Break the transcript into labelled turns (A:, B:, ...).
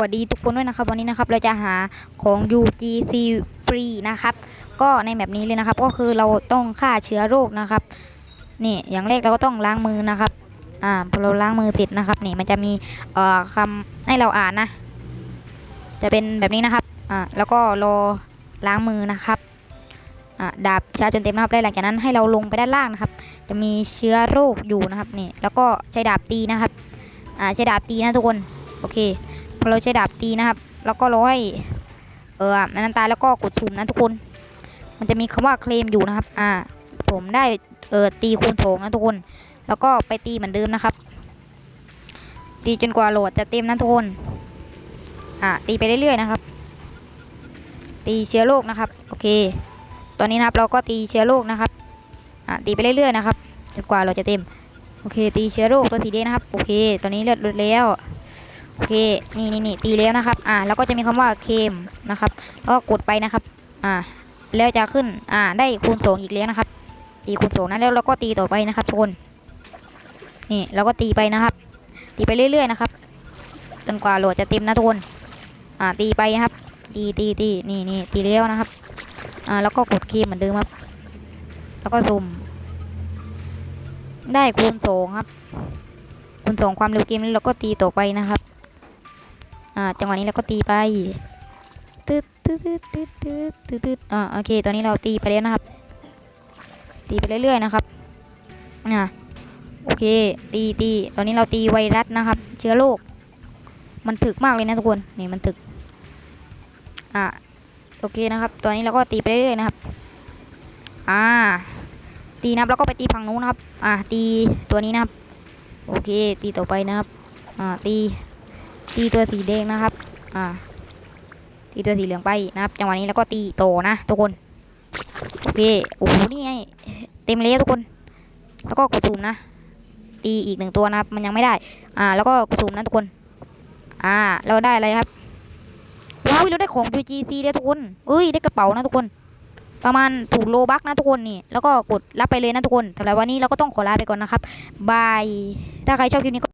A: สวัสดีทุกคนด้วยนะครับวันนี้นะครับเราจะหาของ UGC ฟรีนะครับ ก็ในแบบนี้เลยนะครับ ก็คือเราต้องฆ่าเชื้อโรคนะครับ นี่อย่างแรกเราก็ต้องล้างมือนะครับ อ่าพอเราล้างมือเสร็จนะครับ นี่มันจะมีเอ่อคำให้เราอ่านนะ จะเป็นแบบนี้นะครับ อ่าแล้วก็รอล้างมือนะครับอ่าดาบชาจนเต็มนะครับแล้หลังจากนั้นให้เราลงไปด้านล่างนะครับ จะมีเชื้อโรคอยู่นะครับนี่แล้วก็ใช้ดาบตีนะครับ อ่าใช้ดาบตีนะทุกคนโอเค พอเราใช้ดาบตีนะครับ แล้วก็ร้อยเอออันนั้นตายแล้วก็กดสุ่มนะทุกคน มันจะมีคำว่าเคลมอยู่นะครับ อ่า ผมได้เออตีคูณสองนะทุกคน แล้วก็ไปตีเหมือนเดิมนะครับ ตีจนกว่าโหลดจะเต็มนะทุกคน อ่าตีไปเรื่อยๆนะครับ ตีเชื้อโรคนะครับ โอเค ตอนนี้นะครับเราก็ตีเชื้อโรคนะครับ อ่าตีไปเรื่อยๆนะครับจนกว่าโหลดจะเต็ม โอเค ตีเชื้อโรคตัวสีแดงนะครับ โอเค ตอนนี้เลือดลดแล้ว โอเค นี่นี่นี่ตีแล้วนะครับ อ่า แล้วก็จะมีคำว่าเคมนะครับ แล้วก็กดไปนะครับ อ่า แล้วจะขึ้น อ่า ได้คูณสองอีกแล้วนะครับ ตีคูณสองนะแล้วเราก็ตีต่อไปนะครับทุกคนนี่เราก็ตีไปนะครับ ตีไปเรื่อยๆนะครับ จนกว่าโหลดจะเต็มนะทุกคน อ่า ตีไปนะครับ ตีตีตีนี่นี่ตีแล้วนะครับ อ่า แล้วก็กดเคมเหมือนเดิมครับ แล้วก็ซูมได้คูณสองครับคูณสองความเร็วเกมแล้วเราก็ตีต่อไปนะครับ อ่าจังหวะนี้เราก็ตีไปตึ๊ดตึ๊ดตึ๊ดตึ๊ดตึ๊ดตึ๊ดตึ๊ดอ่าโอเค ตอนนี้เราตีไปแล้วนะครับ ตีไปเรื่อยๆนะครับอ่าโอเค ตีตีตอนนี้เราตีไวรัสนะครับ เชื้อโรคมันถึกมากเลยนะทุกคนนี่มันถึกอ่าโอเคนะครับ ตอนนี้เราก็ตีไปเรื่อยๆนะครับ อ่า ตีนะครับแล้วก็ไปตีฝั่งนู้นนะครับ อ่าตีตัวนี้นะครับ โอเค ตีต่อไปนะครับ อ่าตี ตีตัวสีแดงนะครับ อ่า ตีตัวสีเหลืองไปนะครับ จังหวะนี้แล้วก็ตีโตนะทุกคน โอเค โอ้โห นี่ไง เต็มเลยทุกคน แล้วก็กดซูมนะ ตีอีกหนึ่งตัวนะครับ มันยังไม่ได้ อ่า แล้วก็กดซูมนะทุกคน อ่า เราได้อะไรครับอุ้ยเราได้ของ UGC เลยทุกคน เอ้ย ได้กระเป๋านะทุกคน ประมาณถูกโลบักนะทุกคนนี่ แล้วก็กดรับไปเลยนะทุกคนสำหรับวันนี้เราก็ต้องขอลาไปก่อนนะครับ บาย ถ้าใครชอบคลิปนี้ก็